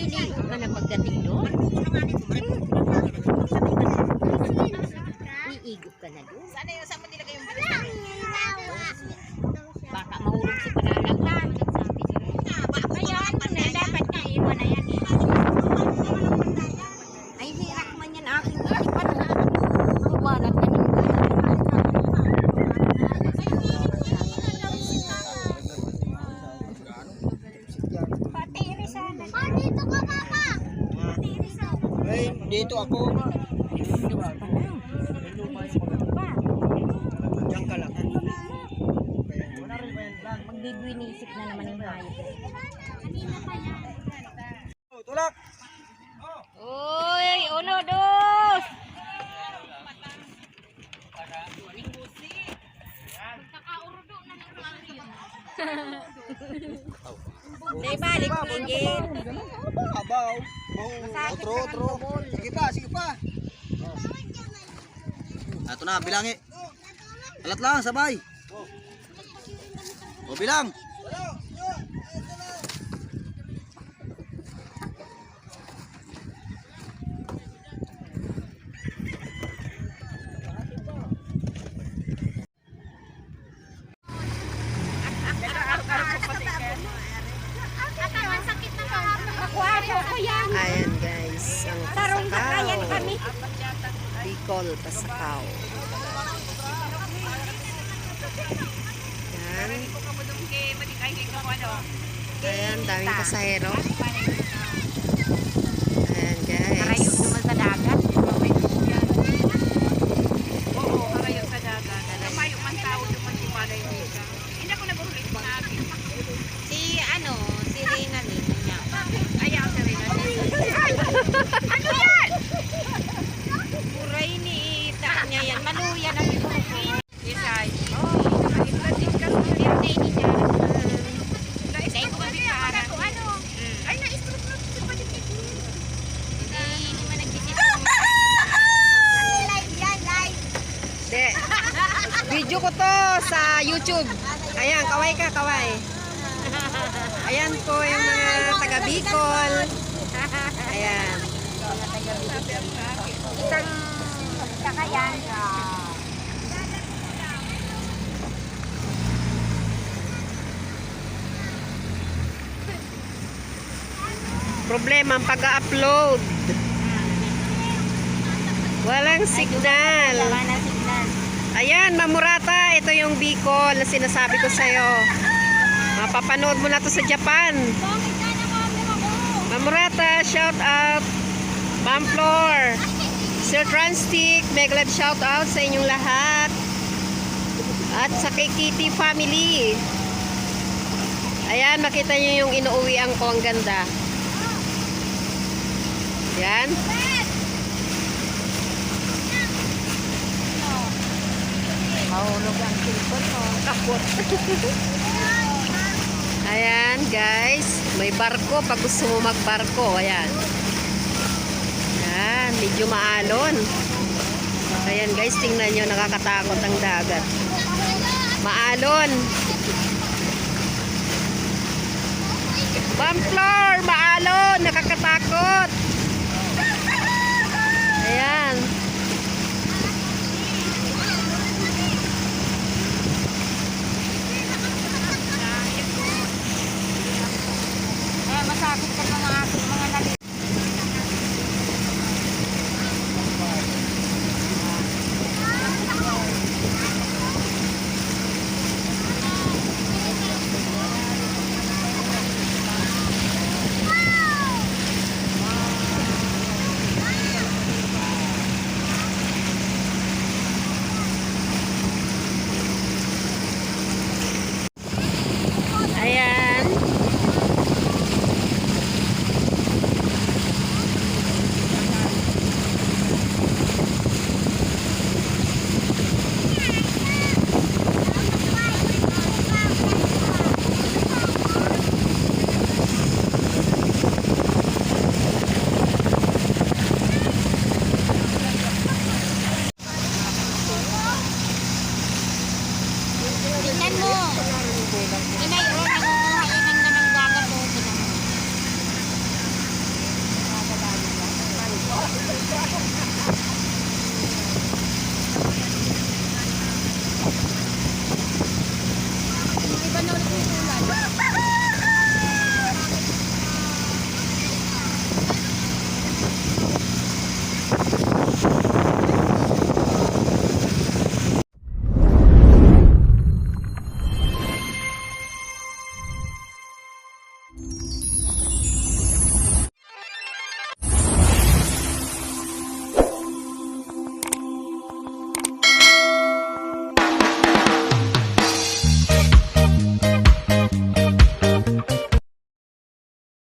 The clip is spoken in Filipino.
Maliligo ka na pagdating doon. Iigop ka na doon. Sana yung saan mo nilagay yung bilis? Baka mahulog si panalanghan. Ayan, na dapat nga iwan na yan. Ay, hirak man yan aking inipan. Bumanat na ng dito ka, Papa. Ay, dito ako. Diyan ka lang. Magbibwinisip na naman yung hayop. Oh, Tulak! Uy, uno, dos! Di balik tigil. Abaw. Otro, otro. Sige pa, sige pa. Ato na, bilangi. Alat lang, sabay. O, bilang. Ayan guys, ang Tarong sakayan kami. Bicol pasakaw. Ayan. Ayan, daming pasahero. Video ko to sa YouTube. Ayan, kaway ka, kaway. Ayan po yung mga taga Bicol. Ayan. Isang sakayan. Problema ang pag-upload. Walang signal. Wala na signal. Ayan, Mamurata, ito yung Bicol na sinasabi ko sa'yo. Mapapanood mo na to sa Japan. Mamurata, shout out. Bamplor. Sir Transtick, mega love shout out sa inyong lahat. At sa kay Kitty family. Ayan, makita nyo yung inuuwian ko. Ang ganda. Ayan. Mahulog ang cellphone mo. Kapot. Ayan, guys. May barko pag gusto mo magbarko. Ayan. Ayan, medyo maalon. Ayan, guys. Tingnan nyo, nakakatakot ang dagat. Maalon. Bump floor! nagtatakot sa mga aking mga nalilito.